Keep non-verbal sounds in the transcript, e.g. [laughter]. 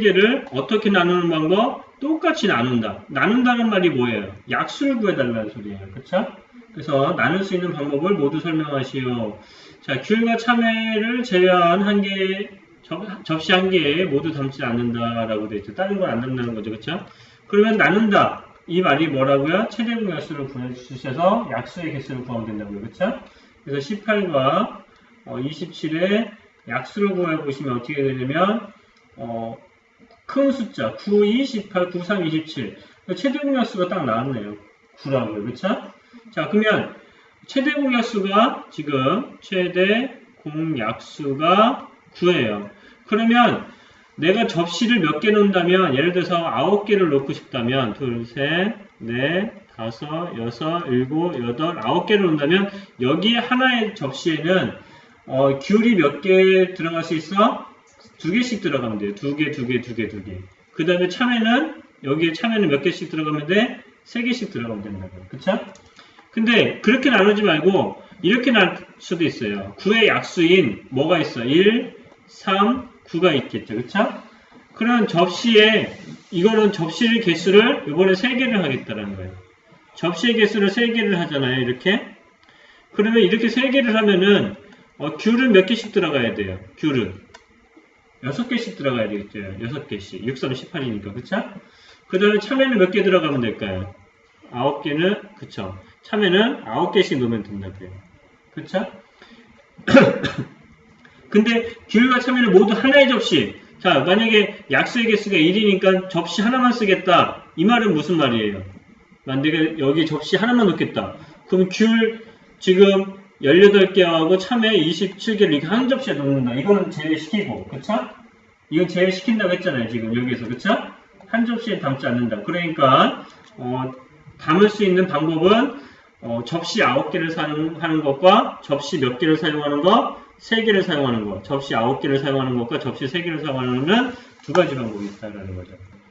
개를 어떻게 나누는 방법? 똑같이 나눈다. 나눈다는 말이 뭐예요? 약수를 구해달라는 소리예요. 그쵸? 그래서 나눌 수 있는 방법을 모두 설명하시오. 자, 귤과 참외를 제외한 한 개, 접, 접시 한 개에 모두 담지 않는다라고 되어 있죠. 다른 건 안 담는다는 거죠. 그쵸? 그러면 나눈다. 이 말이 뭐라고요? 최대공 약수를 구해주셔서 약수의 개수를 구하면 된다고요. 그쵸? 그래서 18과 27의 약수를 구해보시면 어떻게 되냐면, 어, 큰 숫자 9, 2, 18, 9, 3, 27 최대 공약수가 딱 나왔네요 9라고요 그쵸? 자 그러면 최대 공약수가 지금 최대 공약수가 9예요 그러면 내가 접시를 몇개 놓는다면 예를 들어서 9개를 놓고 싶다면 둘, 셋, 넷, 다섯, 여섯, 일곱, 여덟, 아홉 개를 놓는다면 여기 하나의 접시에는 어, 귤이 몇 개 들어갈 수 있어? 두 개씩 들어가면 돼요. 두 개, 두 개, 두 개, 두 개. 그 다음에 참외는, 여기에 참외는 몇 개씩 들어가면 돼? 세 개씩 들어가면 된다고요. 그쵸? 근데 그렇게 나누지 말고, 이렇게 나눌 수도 있어요. 9의 약수인 뭐가 있어? 1, 3, 9가 있겠죠. 그쵸? 그런 접시에, 이거는 접시의 개수를 이번에 세 개를 하겠다는 거예요. 접시의 개수를 세 개를 하잖아요. 이렇게. 그러면 이렇게 세 개를 하면은, 어, 귤은 몇 개씩 들어가야 돼요. 귤은. 6개씩 들어가야 되겠죠. 6개씩. 6, 3, 18이니까. 그쵸? 그 다음에 참외는 몇 개 들어가면 될까요? 9개는, 그쵸. 참외는 9개씩 넣으면 된다고요. 그쵸? [coughs] 근데 귤과 참외는 모두 하나의 접시. 자, 만약에 약수의 개수가 1이니까 접시 하나만 쓰겠다. 이 말은 무슨 말이에요? 만약에 여기 접시 하나만 넣겠다. 그럼 귤 지금 18개하고 참외 27개를 이렇게 한 접시에 넣는다. 이거는 제외시키고, 그쵸? 이건 제외시킨다고 했잖아요, 지금 여기서, 그쵸? 한 접시에 담지 않는다. 그러니까, 어, 담을 수 있는 방법은, 어, 접시 9개를 사용하는 것과 접시 몇 개를 사용하는 것, 3개를 사용하는 것, 접시 9개를 사용하는 것과 접시 3개를 사용하는 두 가지 방법이 있다는 거죠.